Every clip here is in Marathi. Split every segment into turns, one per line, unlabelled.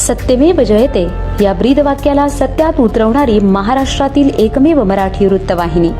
सत्यमेव जयते. या ब्रीद वाक्याला सत्यात उतरवणारी महाराष्ट्रातील एकमेव मराठी वृत्तवाहिनी.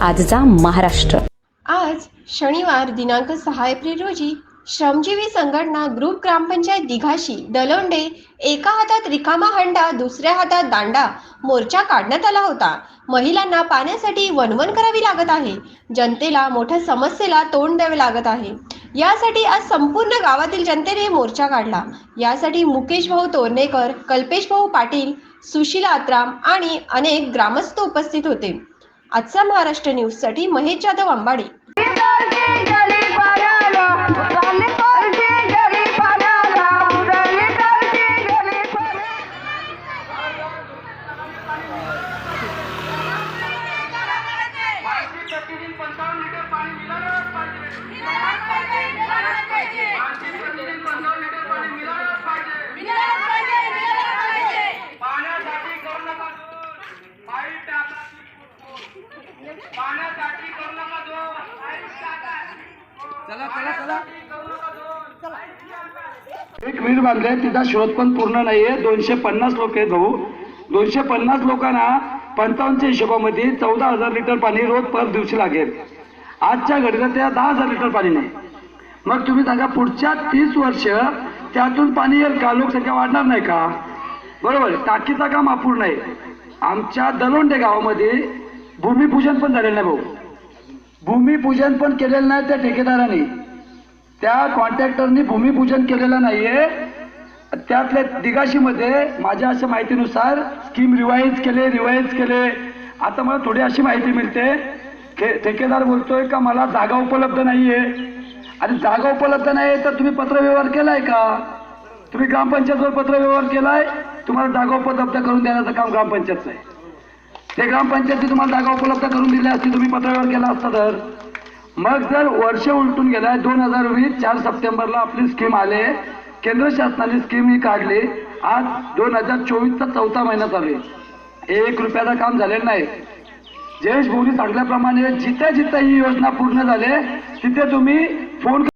आजचा महाराष्ट्र.
आज शनिवार दिनांक सहा एप्रिल रोजी श्रमजीवी संघटना ग्रुप ग्रामपंचायत दिघाशी दलोंडे एका हातात रिकामा हंडा दुसऱ्या हातात दांडा मोर्चा काढण्यात आला होता. महिलांना पाण्यासाठी वणवण करावी लागत आहे. जनतेला मोठ्या समस्येला तोंड द्यावे लागत आहे. यासाठी आज संपूर्ण गावातील जनतेने मोर्चा काढला. यासाठी मुकेश भाऊ तोरणेकर कल्पेश भाऊ पाटील सुशीला आत्राम आणि अनेक ग्रामस्थ उपस्थित होते. आजचा महाराष्ट्र न्यूजसाठी महेश जाधव अंबाडी.
एक विहीर बांधले तिचा शोध पण पूर्ण नाहीये. दोनशे पन्नास लोक आहेत भाऊ. दोनशे पन्नास लोकांना पंचावन्नच्या हिशोबामध्ये चौदा हजार लिटर पाणी रोज पर दिवशी लागेल. आजच्या घडीला त्या दहा हजार लिटर पाणी नाही. मग तुम्ही सांगा पुढच्या तीस वर्ष त्यातून पाणी येईल का? लोकसंख्या वाढणार नाही का? बरोबर टाकीचा काम अपूर्ण आहे. आमच्या दलोंडे गावामध्ये भूमिपूजन पण झालेलं नाही भाऊ. भूमिपूजन पण केलेलं नाही त्या ठेकेदाराने. त्या कॉन्ट्रॅक्टरनी भूमिपूजन केलेलं नाहीये. त्यातल्या दिगाशीमध्ये माझ्या अशा माहितीनुसार स्कीम रिवाईज केले रिवाईज केले. आता मला थोडी अशी माहिती मिळते. ठे ठेकेदार बोलतोय का मला जागा उपलब्ध नाहीये? आणि जागा उपलब्ध नाही तर तुम्ही पत्रव्यवहार केलाय का? तुम्ही ग्रामपंचायतवर पत्रव्यवहार केलाय? तुम्हाला जागा उपलब्ध करून देण्याचं काम ग्रामपंचायतचं आहे. ते ग्रामपंचायती तुम्हाला जागा उपलब्ध करून दिल्या असती तुम्ही पत्रव्यवहार केला असता तर. मग जर वर्ष उलटून गेलाय दोन हजार वीस चार सप्टेंबरला आपली स्कीम आले. केंद्र शासनाने स्कीम ही काढली. आज दोन हजार चोवीसचा चौथा महिना चालू आहे. एक रुपयाचं काम झालेलं नाही. जयेश भाऊनी सांगल्याप्रमाणे जिथे जिथे ही योजना पूर्ण झाली तिथे तुम्ही फोन